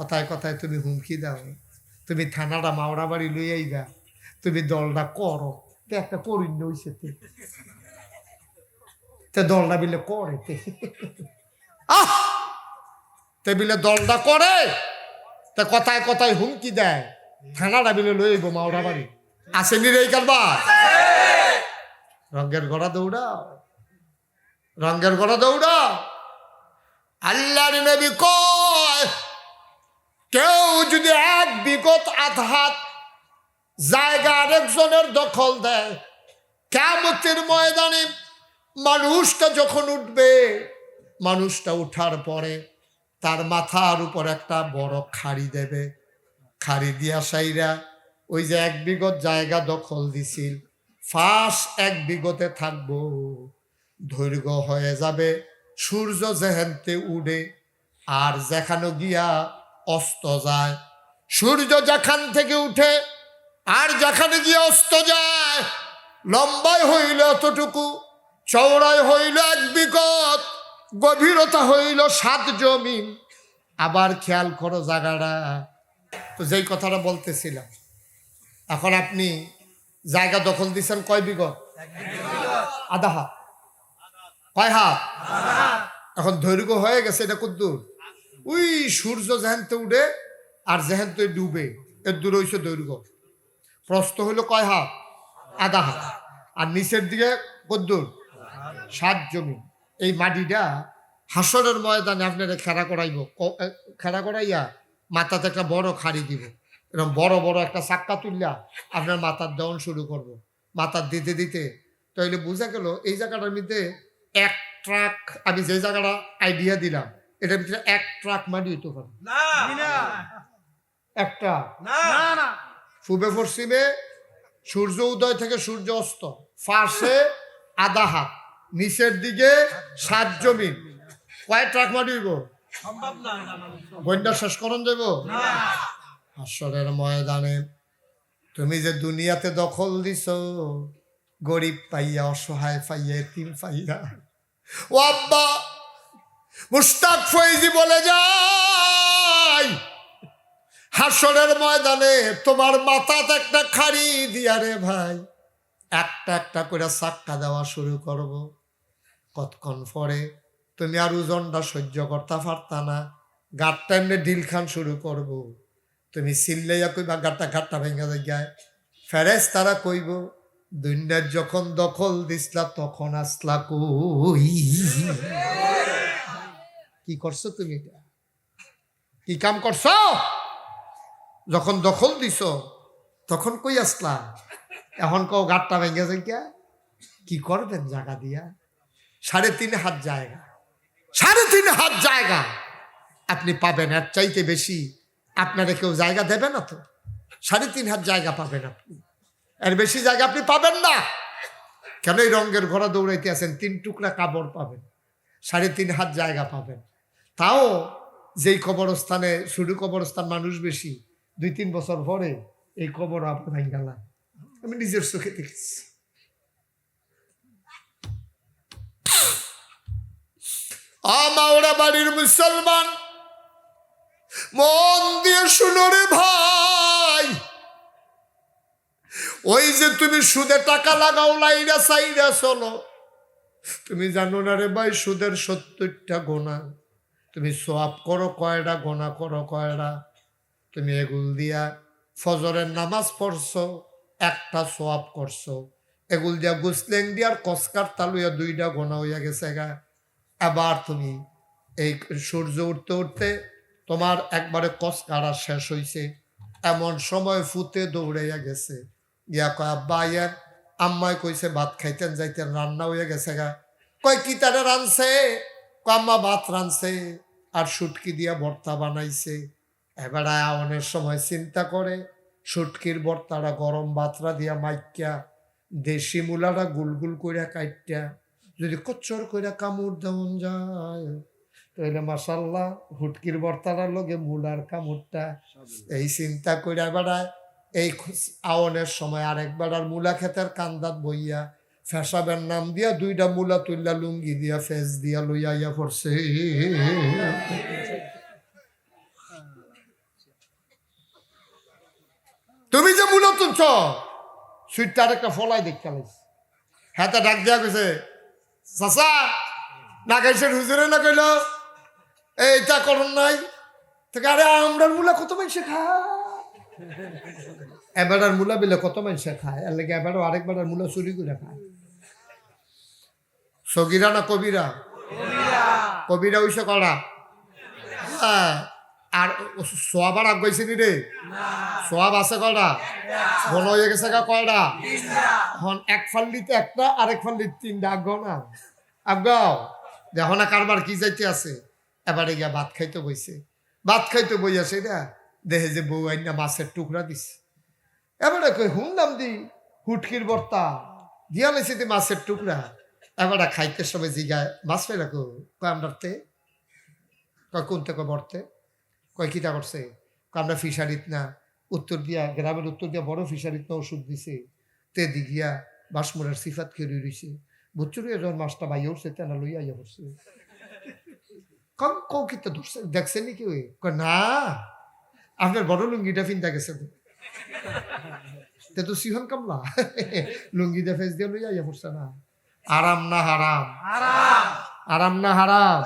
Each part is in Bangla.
কথায় কথায় তুমি হুমকি দাও। তুমি থানাটা মাওড়া বাড়ি লই আইবা। তুমি দলটা করো। একটা করিন্য হইছে তে। দলটা বিলে করে তে। আহ! তে বিলে দলটা করে। তে কথায় কথায় হুমকি দেয়। থানাটা বিলে লই আইব মাওড়া বাড়ি। আসেনি রে কারবা রঙের গড়া দৌড়াও। রঙের গড়া দৌড়াও। আল্লাহর নবী কয় কেউ যদি এক বিগত আধাত জায়গা আরেকজনের দখল দেয় কেমতের ময়দানে মানুষটা যখন উঠবে, মানুষটা উঠার পরে তার মাথার উপর একটা বড় খাড়ি দেবে। খাড়ি দিয়া সাইরা ওই যে এক বিগত জায়গা দখল দিছিল, ফাঁস এক বিগতে থাকব, দৈর্ঘ্য হয়ে যাবে, সূর্য যেহেনতে উড়ে, আর যেখানে গিয়া অস্ত যায়। সূর্য যেখান থেকে উঠে আর যেখানে গিয়ে অস্ত যায় লম্বায় হইল এতটুকু চওড়ায় হইল এক বিগত গভীরতা হইল সাত জমিন। আবার খেয়াল করো জায়গাটা। তো যেই কথাটা বলতেছিলাম এখন আপনি জায়গা দখল দিচ্ছেন কয় বিগত আধা হাত। কয় হাত? এখন দৈর্ঘ্য হয়ে গেছে এটা কদ্দূর ওই সূর্য যেহেনতে উঠে আর যেহেনতে ডুবে এর দূর হইছে দৈর্ঘ্য। প্রস্ত হইল কয় হাত? আধা হাত। আর নিচের দিকে কদ্দূর? সাত জমি এই মাটিটা হাসরের ময়দানে আপনারা খেলা করাইব। খেলা করাইয়া মাথাতে একটা বড় খাড়ি দিব। এরকম বড় বড় একটা চাক্কা তুললা আপনার মাথার দেওয়ান শুরু করব। মাথার দিতে দিতে তাইলে বোঝা গেল এই জায়গাটার মধ্যে এক ট্রাক, আমি যে জায়গাটা আইডিয়া দিলাম এটার ভিতরে এক ট্রাক মাটি হইতে পারে। একটা। পূবে পশ্চিমে সূর্য উদয় থেকে সূর্য অস্ত ফার্সে আধা হাত নিচের দিকে সাত জমিন। কয় ট্রাক মাটি হইব? বন্যা শেষ করন দেব হাসরের ময়দানে তুমি যে দুনিয়াতে দখল দিছ গরিব পাইয়া অসহায় পাইয়া এতিম পাইয়া। ও আব্বা মুস্তাক ফৈজি বলে যাই। হাসরের ময়দানে তোমার মাথাতে একটা খাড়ি দিয়া রে ভাই। একটা একটা করে চাক্কা দেওয়া শুরু করব। কতক্ষণ পরে তুমি আর ওজনটা সহ্য করতে পারতা না। গাটটা এমনি ঢিল খান শুরু করব। তুমি সিল্লাইয়া কইবা, গাটটা গাটটা ভেঙে যায় ফেরেস তারা কইব, দুনিয়ার যখন দখল দিসলা, তখন আসলা কই? কি করছ তুমি এটা? কি কাম করছ? যখন দখল দিছ, তখন কই আসলা? এখন কও গাটটা ভেঙে যায় কি করবেন জায়গা দিয়া? সাড়ে তিন হাত জায়গা। সাড়ে তিন হাত জায়গা। আপনি পাবেন এর চাইতে বেশি। আপনারা কেউ জায়গা দেবে না তো? সাড়ে তিন হাত জায়গা পাবেন আপনি। এর বেশি জায়গা আপনি পাবেন না। কেন এই রঙের ঘোড়া দৌড়াইতে আছেন? তিন টুকরা কাপড় পাবেন। সাড়ে তিন হাত জায়গা পাবেন। তাও যেই কবরস্থানে, শুধু কবরস্থান মানুষ বেশি, দুই তিন বছর পরে এই কবর আপনার গেল। আমি নিজের চোখে দেখেছি। আমাওরা বাড়ির মুসলমান, মন দিয়ে শুনো রে ভাই। ওই যে তুমি সুদে টাকা লাগাও, লাইরা সাইরা চলো। তুমি জানো না রে ভাই, সুদের সত্তরটা গোনা। তুমি সোয়াব করো কয়টা গোনা করো কয়টা তুমি এগুল দিয়া ফজরের নামাজ পড়ছো, একটা সোয়াব করছ। এগুল দিয়া গুসলেং দিয়ার কসকার তালুয়া দুইটা গোনা হইয়া গেছে গা। আবার তুমি এই সূর্য উঠতে উঠতে তোমার একবারে কসকারা শেষ হইছে। এমন সময় ফুতে দৌড়াইয়া গেছে। ইয়া কয়, আব্বা আয়ার আম্মায় কইছে ভাত খাইতেন যাইতেন, রান্না হইয়া গেছে গা। কয়, কি তারা রানছে? আম্মা, ভাত রানছে। আর সুটকি দিয়া ভর্তা বানাইছে। এবার আওয়ানের সময় চিন্তা করে, সুটকির ভর্তাটা গরম ভাতরা দিয়া মাইকা দেশি মূলাটা গুলগুল কইরা কাইটা যদি কচ্চর কইরা কামড় দেওয়ান যায় তাহলে মাসাল্লাহ হুটকির বর্তার লগে মূলার কামড়টা এই চিন্তা কইরা বেড়ায় এই আওয়ানের সময় আরেক বেড়ার মূলা ক্ষেতের কান্দাত বইয়া ফেসাবের নাম দিয়া দুইটা মূলা তুললা লুঙ্গি দিয়া ফেস দিয়া লইয়া ইয়া তুমি যে মূল তুলছ, সুইটটার একটা ফলাই দেখতে লাইছে হ্যাঁ তা ডাক দিয়া কইছে, চাচা না গাইছে হুজুরে না কইল? এইটা করুন নাই। তো আরে, আমরার মূলা কত মানুষে খায়? এবারের মূলা বিলে কত মানুষে খায়? এর লাগে আরেকবার মূলা চুরি করে খায়। সগিরা না কবিরা? কবিরা হইছে করা হ্যাঁ। আর সোয়াবার আগ গইছে নি রে? সোয়াব আছে কয়টা বড় হয়ে গেছে গা কয়টা এখন এক ফাল্লিতে একটা আরেক ফাল্লিতে তিনটা আগ না? আগ্যাও দেখো না কারবার কি যাইতে আছে। এবারে গিয়া ভাত খাইতে বইছে। ভাত খাইতে বই আছে না দেহে যে বউ আইনা মাছের টুকরা দিছে। এবারে কই হুমলাম দি হুটকির বর্তা। দিয়া লাইছে মাছের টুকরা। এবারে খাইতে সবাই জিগায় মাছ পেলা কো কয় আমরাতে কয় কোনতে কয় বর্তে কয় কিটা করছে আমরা ফিশারিত না উত্তর দিয়া গ্রামের উত্তর দিয়া বড় ফিশারিত না ওষুধ দিছে তে দিগিয়া বাসমুরের সিফাত খেয়ে রইছে বুচুরিয়া যখন মাছটা বাইয়া উঠছে তেনা লইয়া আইয়া পড়ছে কম কৌ কিতা ধরছে দেখছে নাকি ওই না আপনার বড় লুঙ্গিটা ফিনতা গেছে তো তে তো সিহন কামলা লুঙ্গিটা ফেস দিয়ে লইয়া আইয়া পড়ছে না আরাম না হারাম? আরাম না হারাম?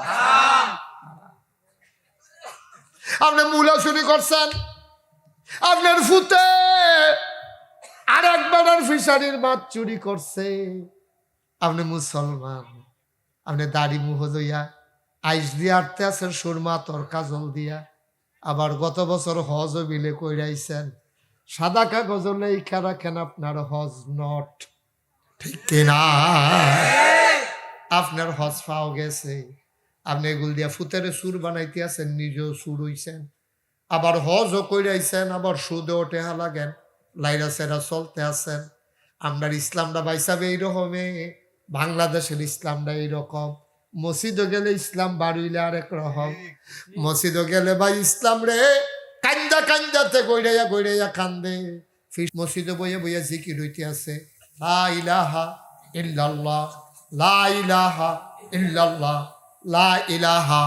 আপনি মূলা চুরি করছেন। আপনার ফুতে আর একবার ফিশারির মাছ চুরি করছে। আপনি মুসলমান। আপনি দাড়ি মুহ লইয়া আইস দিয়ে আটতে আছেন সুরমা তরকা জল দিয়া। আবার গত বছর হজ বিলে কইরাইছেন। সাদা কাগজ লেখা রাখেন আপনার হজ নট? ঠিক কিনা আপনার হজ পাও গেছে। আপনি এগুল দিয়া ফুতেরে সুর বানাইতে আছেন, নিজেও সুর হইছেন। আবার হজও কইরাইছেন, আবার সুদেও টেহা লাগেন, লাইরা সেরা চলতে আছেন। আপনার ইসলামটা বাইসাবে এইরকমে, বাংলাদেশের ইসলামটা এইরকম। মসজিদও গেলে ইসলাম বাড়িলে আরেক রকম। মসজিদও গেলে ভাই ইসলাম রে, কান্দা কান্দাতে গইরাইয়া গইরাইয়া কান্দে। ফির মসজিদে বইয়ে বইয়া জিকির হইতে আছে। লা ইলাহা ইল্লাল্লাহ লা ইলাহা ইল্লাল্লাহ লা ইলাহা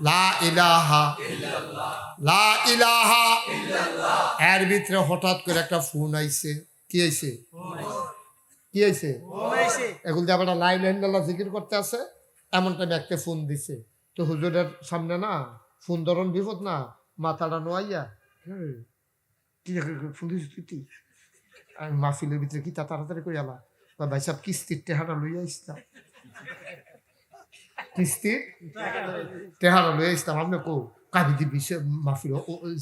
লা ইলাহা লা ইলাহা এর ভিতরে হঠাৎ করে একটা ফোন আইছে। কি আইছে? কি আইছে? এগুলো আবার লাই লাইন জিকির করতে আছে। এমন টাইমে ফোন দিছে। তো হুজুরের সামনে না ফোন ধরন বিপদ না মাথাটা নোয়াইয়া "হেই, কি ফোন তুই তুই? আমি মাহফিলের ভিতরে কি তা তাড়াতাড়ি করে আলা? বা ভাই সাহেব কিস্তির টেহারা লইয়া ইসলাম কিস্তির টেহারা লইয়া ইসলাম আপনি কো কাবিদি বিষয়, মাহফিল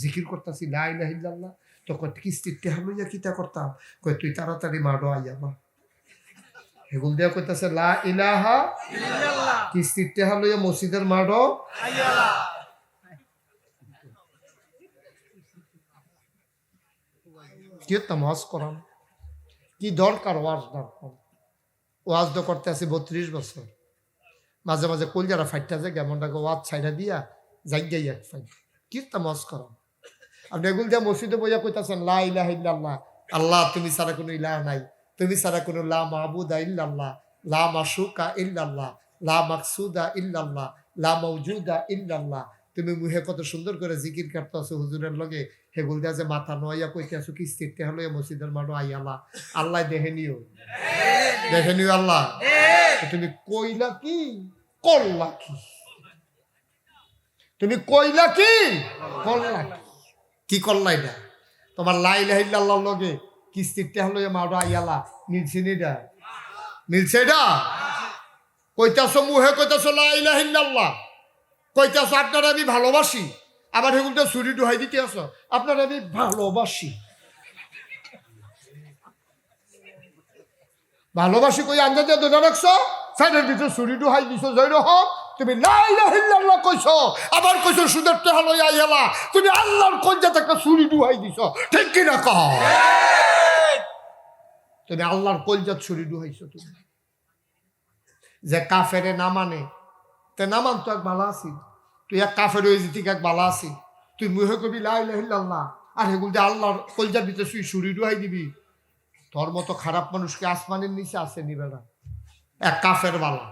জিকির করতাছি, লা ইলাহা তো কয়, কিস্তির টেহা লইয়া কিতা করতাম? কয়, তুই তাড়াতাড়ি মাডো আইয়া মা। হেগুল দিয়া কইতাছে, লা ইলাহা কিস্তির টেহা লইয়া মসজিদের মাডো কি হতাম ওয়াজ করাম কি দরকার ওয়াজ দরকার ওয়াজ তো করতে আছি বত্রিশ বছর। মাঝে মাঝে কলজারা ফাইটটা যায় কেমনটাকে ওয়াজ ছাইড়া দিয়া যাই এক ফাইট। কি হতাম ওয়াজ করাম আপনি এগুল দিয়া মসজিদে বইয়া কইতাছেন, লা ইলাহা ইল্লাল্লাহ। আল্লাহ, তুমি ছাড়া কোনো ইলাহ নাই। তুমি ছাড়া কোনো লা মাহবুদা ইল্লাল্লাহ। লা মাসুকা ইল্লাল্লাহ। লা মাকসুদা ইল্লাল্লাহ। লা মৌজুদা ইল্লাল্লাহ। তুমি মুহে কত সুন্দর করে জিকির কাটতে আছো হুজুরের লগে। হেগুল দিয়া যে মাথা নোয়াইয়া কইতে আছো কিস্তিতে হলো মসজিদের মাঠো আইয়ালা আল্লাহ দেখে নিও। দেখে নিও আল্লাহ। তুমি কইলা কি? করলা কি? তুমি কইলা কি? করলা কি? কি করলা এটা? তোমার লাই লাহিল্লাহ লগে কিস্তিতে হলো মাঠো আইয়ালা মিলছে নি এটা? মিলছে এটা? কইতাছো মুহে কইতাছো লাই লাহিল্লাহ কইতাছো আপনার আমি ভালোবাসি। আবার সেগুলো ছুরি ডুহাই দিতে আসো আপনার আমি ভালোবাসি। ভালোবাসি কই আন্দাজে ধরে রাখছো? সাইডের ভিতরে ছুরি ডুহাই দিছো জয় রহম তুমি লাইলাহিল্লাহ কইছো। আবার কইছো সুদের টেহা লই আইলা। তুমি আল্লাহর কঞ্জাতে একটা ছুরি ডুহাই দিছো। ঠিক কি না কহ তুমি আল্লাহর কলজাত ছুরি ডুহাইছো তুমি। যে কাফেরে না মানে তে না মান তো এক ভালো আছি। তুই এক কাফের হয়ে যেতি এক বালা আছি। তুই মুহে কবি লাইলাহিল্লাহ আর হেগুল যে আল্লাহর কলজার ভিতরে তুই ছুরি ডুহাই দিবি। তোর মতো খারাপ মানুষকে আসমানের নিচে আসে না এক কাফের বালা।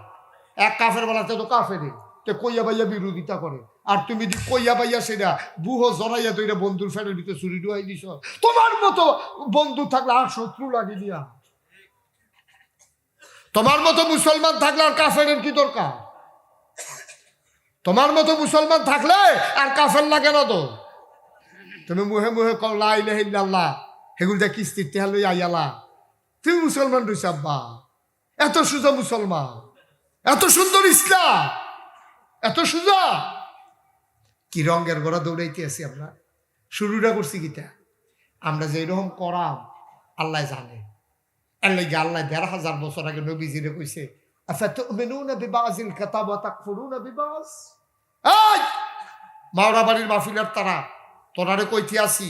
এক কাফের বালাতে তো কাফেরই। তে কইয়া বাইয়া বিরোধিতা করে। আর তুমি দি কইয়া বাইয়া সেটা বুহ জড়াইয়া তৈরা বন্ধুর ফ্যানের ভিতরে চুরি ডুয়াই দিছ। তোমার মতো বন্ধু থাকলে আর শত্রু লাগি দিয়া তোমার মতো মুসলমান থাকলে আর কাফের কি দরকার? তোমার মতো মুসলমান থাকলে আর কাফের না তো। তুমি মুহে মুহে কও, লা ইলাহা ইল্লাল্লাহ হেগুল দা কিস্তির তেহা লই আইয়ালা। তুমি মুসলমান রইছ আব্বা। এত সুজা মুসলমান। এত সুন্দর ইসলাম। এত সুজা। কি রঙের গড়া দৌড়াইতে আছি আমরা? শুরুটা করছি কিটা? আমরা যে এরকম করাম, আল্লাহ জানে। আল্লাহ আল্লাহ দেড় হাজার বছর আগে নবীজিরে কইছে মাওরা বাড়ির মাহফিলের তারা, তোরারে কইতে আসি,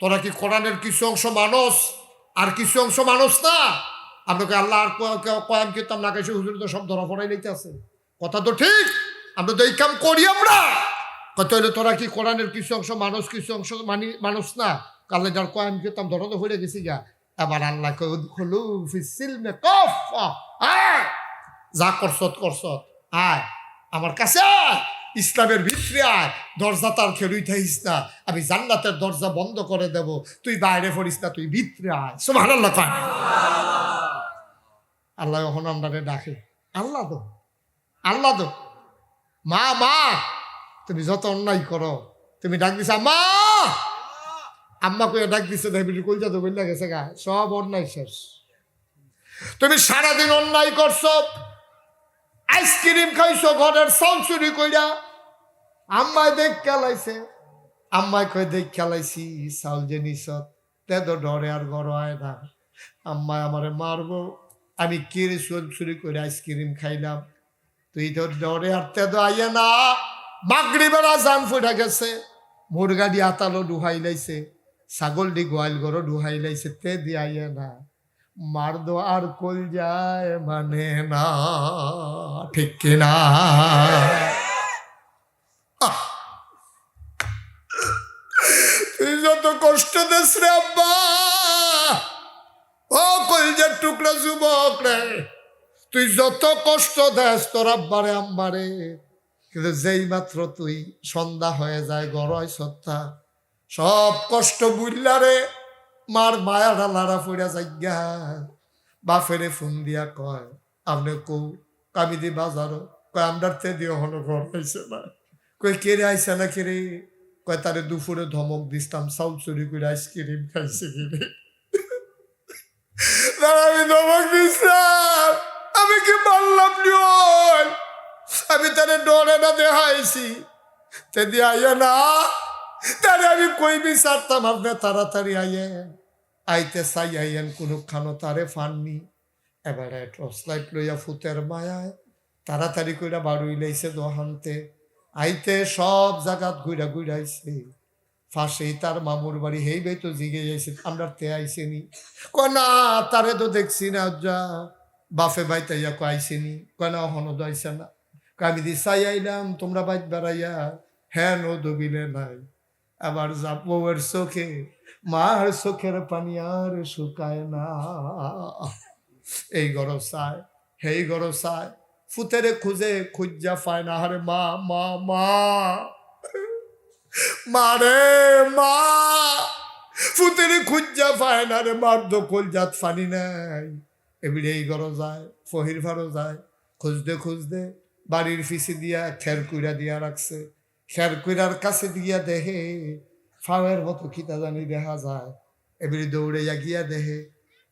তোরা কি কোরআনের কিছু অংশ মানুষ? আর কিছু অংশ মানুষ না? আপনাকে আল্লাহ আর কয়াম কিতাব না কেসে হুজুর তো সব ধরা পড়াই নিতে আছে কথা তো ঠিক, আমরা তো এই কাম করি আমরা। কত হইলে তোরা কি কোরআনের কিছু অংশ মানুষ, কিছু অংশ মানি মানুষ না? কালে যার কয়াম কিতাব ধরা তো হয়ে গেছি গা। এবার আল্লাহ কফ আয়! যা করছত করছত আয় আমার কাছে ইসলামের ভিতরে আয় দরজা তার খেলুই থাইস না। আমি জান্নাতের দরজা বন্ধ করে দেব। তুই বাইরে পড়িস না, তুই ভিতরে আয়। সুবহানাল্লাহ কয়। আল্লাহ এখন আমরা ডাকে? আল্লাহ তো। আল্লাহ তো। মা মা, তুমি যত অন্যায় করো, তুমি ডাক দিছা মা আম্মা কইয়া ডাক দিছে দেখবি কলজা তো বললা গেছে গা? সব অন্যায় শেষ। তুমি সারাদিন অন্যায় করছ আইসক্রিম খাইছো, ঘরের চাউল চুরি কইরা? আম্মায় দেখ খেলাইছে আম্মায় কই দেখ খেলাইছি চাউল যে নিছত তে তো ডরে আর ঘর হয় না। আম্মায় আমারে মারবো। আমি কিরে চুল চুরি করে আইসক্রিম খাইলাম? তুই তো ডরে আর তে তো আইয়ে না। মাগরিবেলা জান ফুটা গেছে। মুরগা দি আতালো ডুহাই লাইছে। ছাগল দি গোয়াল গরো ডুহাই লাইছে তে দি আইয়ে না। মার আর কল যায় মানে না, ঠিক কিনা! তুই যত কষ্ট দেস রে আব্বা। ও কলজার টুকরা যুবক রে, তুই যত কষ্ট দেস তোর আব্বারে আম্বারে কিন্তু যেই মাত্র তুই সন্ধ্যা হয়ে যায়, গড়াই সত্তা, সব কষ্ট বুঝলারে মার মায়াটা লাড়া ফুড়া যাইগা বাফেরে ফোন দিয়া কয়, আপনি কৌ কামিদি বাজারও কয়, আমরার তে দিয়ে হলো ঘর হয়েছে না। কই কেড়ে আইসে না কেড়ে কয়, তারে দুপুরে ধমক দিতাম চাউল চুরি করে আইসক্রিম খাইছে কিরে আমি ধমক দিতাম আমি কি পারলাম নিয়ন আমি তারে ডরে না দেখাইছি, তে দিয়ে আইয়া না। তারে আমি কই বিচারতাম আপনি তাড়াতাড়ি আইয়েন। আইতে চাই আইয়েন কোনো খানো তারে ফাননি এবারে টর্চ লাইট লইয়া ফুতের মায়ায় তাড়াতাড়ি কইরা বাড়ুই লাইছে দোহানতে। আইতে সব জায়গাত ঘুরা ঘুরাইছে ফাঁসেই তার মামুর বাড়ি, হেই তো জিগে যাইছে আমরা তে আইসেনি ক না, তারে তো দেখছি না যা বাফে বাই তাইয়া কো আইসেনি ক না হনদ আইসে না। কয়, আমি দি চাই আইলাম, তোমরা বাইত বেড়াইয়া হ্যাঁ নো দবিলে নাই। আবার বউয়ের চোখে। মার চোখের পানি আর শুকায় না। এই গরম চায় হেই গরম চায় ফুতেরে খুঁজে খুঁজা পায় না। আরে মা মা মা। মারে মা। ফুতেরে খুঁজা পায় না রে, মার দখল জাত ফানি নাই। এবিড়ে এই গরো যায় ফহির ভারো যায় খুঁজতে খুঁজতে বাড়ির ফিসি দিয়া, খের কুইরা দিয়া রাখছে। খের কুইরার কাছে দিয়া দেহে ফাওয়ের মতো খিতা জানি দেখা যায়। এবারে দৌড়ে গিয়া দেহে।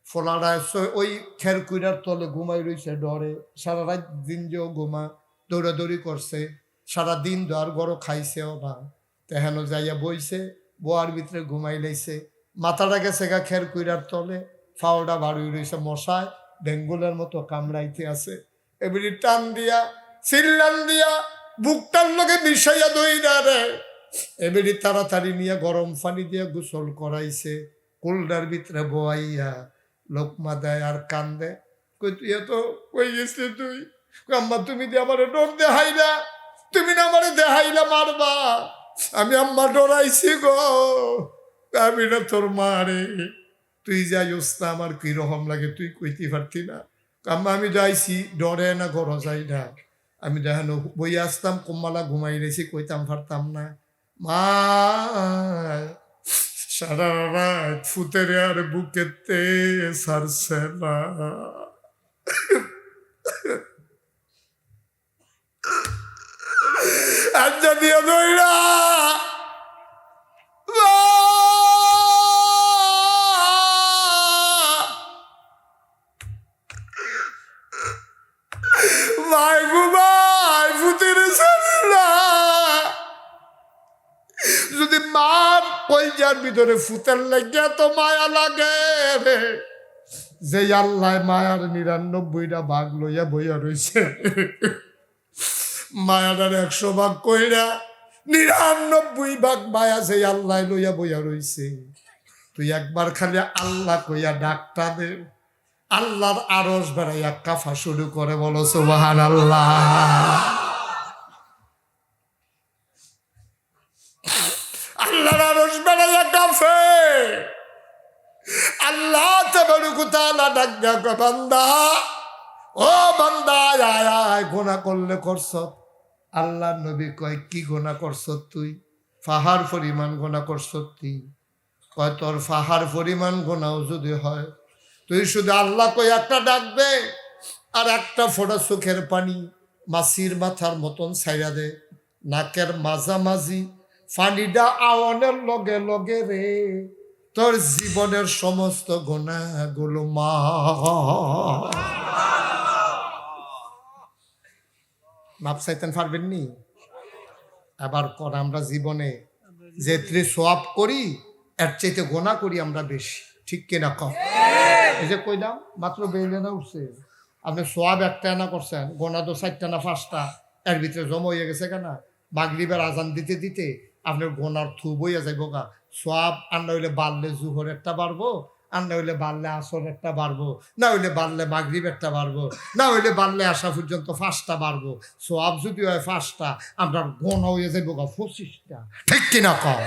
ফলারা ওই খের কুইরার তলে ঘুমাই রইছে ডরে সারা রাত দিন যেও ঘুমা দৌড়াদৌড়ি করছে সারা দিন দর গরো খাইছেও না তেহেন যাইয়া বইছে বোয়ার ভিতরে ঘুমাই লাইছে মাথাটা গেছে গা খের কুইরার তলে ফাওটা বাড়ি রইছে মশায় বেঙ্গুলের মতো কামড়াইতে আছে। এবারে টান দিয়া চিল্লান দিয়া বুকটার লগে মিশাইয়া দইরা রে। এবারে তাড়াতাড়ি নিয়ে গরম পানি দিয়ে গোসল করাইছে, কুলডার ভিতরে বোয়াইয়া লোকমা দেয় আর কান্দে। কই, তুই এত কই গেছিলি তুই? আম্মা, তুমি দিয়ে আমার ডর দেহাইলা তুমি না আমার দেহাইলা মারবা। আমি আম্মা ডরাইছি গো। আমি না তোর মারে তুই যাই না আমার কি রকম লাগে, তুই কইতে পারতি না। আম্মা, আমি যাইছি, ডরে না ঘর যাই না। আমি দেখেন বই আসতাম কম্মালা ঘুমাই রেছি কইতাম পারতাম না। মা, সারা রাত ফুতের আর বুকেতে সারছে না। আচ্ছা দিয়ে কলজার ভিতরে ফুতের লাগিয়া তো মায়া লাগে রে। যে আল্লাহ মায়ার নিরানব্বইটা ভাগ লইয়া বইয়া রইছে। মায়াটার একশো ভাগ কইরা নিরানব্বই ভাগ মায়া যে আল্লাহ লইয়া বইয়া রইছে। তুই একবার খালি আল্লাহ কইয়া ডাকটা দে। আল্লাহর আরস বেড়াইয়া কাফা শুরু করে বলো সুবাহান আল্লাহ আল্লাহর আরস বেড়াইয়া কাফে আল্লাহ তেবরুকুতালা ডাক দেখো বান্দা। ও বান্দা, আয় আয় গোনা করলে করছ। আল্লাহ নবী কয়, কি গোনা করছ তুই? ফাহার পরিমাণ গোনা করছ তুই? কয়, তোর ফাহার পরিমাণ গোনাও যদি হয়, তুই শুধু আল্লাহ কই একটা ডাকবে আর একটা ফোটা চোখের পানি মাসির মাথার মতন ছাইরা দে। নাকের মাঝামাঝি পানিটা আওয়ানের লগে লগে রে। তোর জীবনের সমস্ত গোনাগুলো মাপ চাইতেন পারবেন নি? আবার কর, আমরা জীবনে যে সোয়াব করি, এর চাইতে গোনা করি আমরা বেশি। ঠিক কিনা কম এই যে কইলাম মাত্র না উঠছে। আপনি সোয়াব একটা না করছেন গোনা তো চারটা না পাঁচটা, এর ভিতরে জমা হয়ে গেছে কেনা? মাগরিবের আজান দিতে দিতে আপনার গোনার থু বইয়া যাইব গা। সোয়াব, আর না হইলে বাড়লে জুহর একটা বাড়বো, আর না হইলে বাড়লে আসর একটা বাড়বো, না হইলে বাড়লে মাগরীব একটা বাড়বো, না হইলে বাড়লে আসা পর্যন্ত ফাঁসটা বাড়বো। সব যদি হয় ফাঁসটা আপনার গোনা হয়ে যাইব গা পঁচিশটা। ঠিক কিনা কম